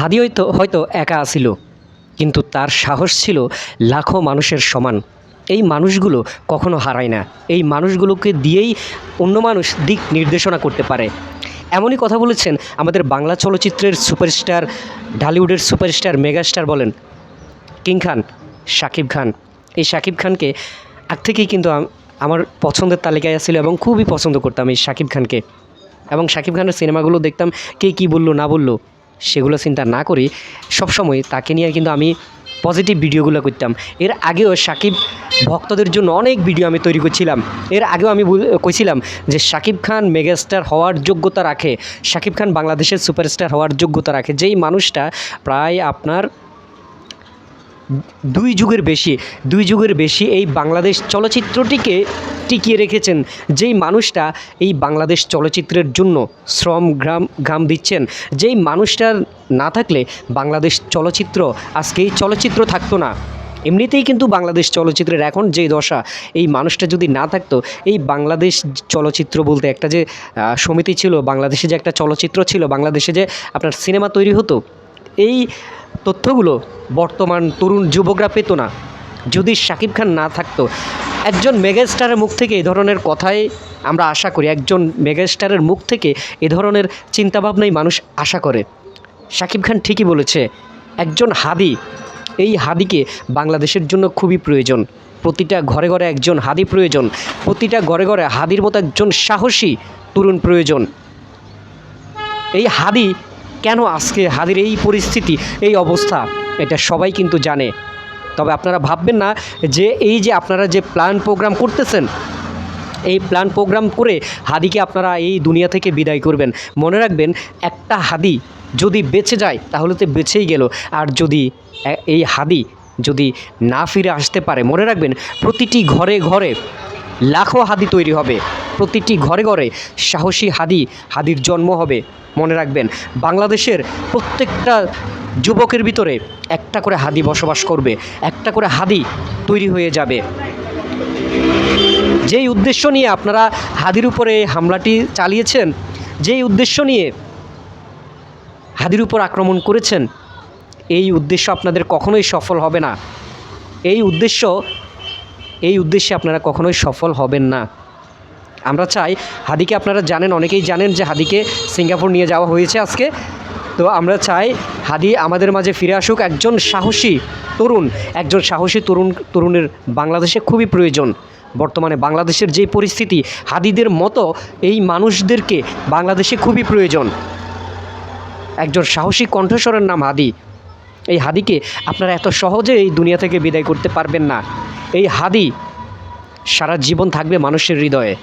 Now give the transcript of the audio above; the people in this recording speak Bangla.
হাদি হয়তো হয়তো একা আসিল কিন্তু তার সাহস ছিল লাখো মানুষের সমান। এই মানুষগুলো কখনো হারায় না। এই মানুষগুলোকে দিয়েই অন্য মানুষ দিক নির্দেশনা করতে পারে। এমনই কথা বলেছেন আমাদের বাংলা চলচ্চিত্রের সুপারস্টার, ঢালিউডের সুপারস্টার, মেগাস্টার বলেন কিং খান, শাকিব খান। এই শাকিব খানকে আগ থেকেই কিন্তু আমার পছন্দের তালিকায় ছিল এবং খুবই পছন্দ করতাম এই শাকিব খানকে। এবং শাকিব খানের সিনেমাগুলো দেখতাম কে কী বলল, না বলল। সেগুলো চিন্তা না করি, সবসময় তাকে নিয়ে কিন্তু আমি পজিটিভ ভিডিওগুলো করতাম। এর আগেও সাকিব ভক্তদের জন্য অনেক ভিডিও আমি তৈরি করছিলাম। এর আগেও আমি কইছিলাম যে সাকিব খান মেগাস্টার হওয়ার যোগ্যতা রাখে, সাকিব খান বাংলাদেশের সুপারস্টার হওয়ার যোগ্যতা রাখে। যেই মানুষটা প্রায় আপনার দুই যুগের বেশি, দুই যুগের বেশি এই বাংলাদেশ চলচ্চিত্রটিকে টিকিয়ে রেখেছেন। যেই মানুষটা এই বাংলাদেশ চলচ্চিত্রের জন্য শ্রম গ্রাম, ঘাম দিচ্ছেন, যেই মানুষটা না থাকলে বাংলাদেশ চলচ্চিত্র, আজকে এই চলচ্চিত্র থাকতো না। এমনিতেই কিন্তু বাংলাদেশ চলচ্চিত্রের এখন যে দশা, এই মানুষটা যদি না থাকতো, এই বাংলাদেশ চলচ্চিত্র বলতে একটা যে সমিতি ছিল, বাংলাদেশে যে একটা চলচ্চিত্র ছিল, বাংলাদেশে যে আপনার সিনেমা তৈরি হতো এই তথ্যগুলো বর্তমান তরুণ যুবকরা পেত না। যদি শাকিব খান না থাকতো, একজন মেগাস্টারের মুখ থেকে এই ধরনের কথাই আমরা আশা করি। একজন মেগাস্টারের মুখ থেকে এ ধরনের চিন্তাভাবনাই মানুষ আশা করে। শাকিব খান ঠিকই বলেছে, একজন হাদি, এই হাদিকে বাংলাদেশের জন্য খুবই প্রয়োজন। প্রতিটা ঘরে ঘরে একজন হাদি প্রয়োজন, প্রতিটা ঘরে ঘরে হাদির মতো একজন সাহসী তরুণ প্রয়োজন। এই হাদি কেন আজকে হাদির এই পরিস্থিতি, এই অবস্থা? এটা সবাই কিন্তু জানে। তবে আপনারা ভাববেন না যে এই যে আপনারা যে প্ল্যান প্রোগ্রাম করতেছেন, এই প্ল্যান প্রোগ্রাম করে হাদিকে আপনারা এই দুনিয়া থেকে বিদায় করবেন। মনে রাখবেন, একটা হাদি যদি বেঁচে যায়, তাহলে তো বেঁচেই গেল। আর যদি এই হাদি যদি না ফিরে আসতে পারে, মনে রাখবেন, প্রতিটি ঘরে ঘরে লাখো হাদি তৈরি হবে। প্রতিটি ঘরে ঘরে সাহসী হাদি, হাদির জন্ম হবে, মনে রাখবেন। বাংলাদেশের প্রত্যেকটা যুবকের ভিতরে একটা করে হাদি বসবাস করবে, একটা করে হাদি তৈরি হয়ে যাবে। যেই উদ্দেশ্য নিয়ে আপনারা হাদির উপরে হামলাটি চালিয়েছেন, যেই উদ্দেশ্য নিয়ে হাদির উপর আক্রমণ করেছেন, এই উদ্দেশ্য আপনাদের কখনোই সফল হবে না। এই উদ্দেশ্য, এই উদ্দেশ্যে আপনারা কখনোই সফল হবেন না। আমরা চাই হাদিকে আপনারা জানেন, অনেকেই জানেন যে হাদিকে সিঙ্গাপুর নিয়ে যাওয়া হয়েছে আজকে। তো আমরা চাই হাদি আমাদের মাঝে ফিরে আসুক। একজন সাহসী তরুণ, একজন সাহসী তরুণ, তরুণের বাংলাদেশে খুবই প্রয়োজন। বর্তমানে বাংলাদেশের যে পরিস্থিতি, হাদিদের মতো এই মানুষদেরকে বাংলাদেশে খুবই প্রয়োজন। একজন সাহসী কণ্ঠস্বরের নাম হাদি। এই হাদিকে আপনারা এত সহজে এই দুনিয়া থেকে বিদায় করতে পারবেন না। এই হাদি সারা জীবন থাকবে মানুষের হৃদয়ে।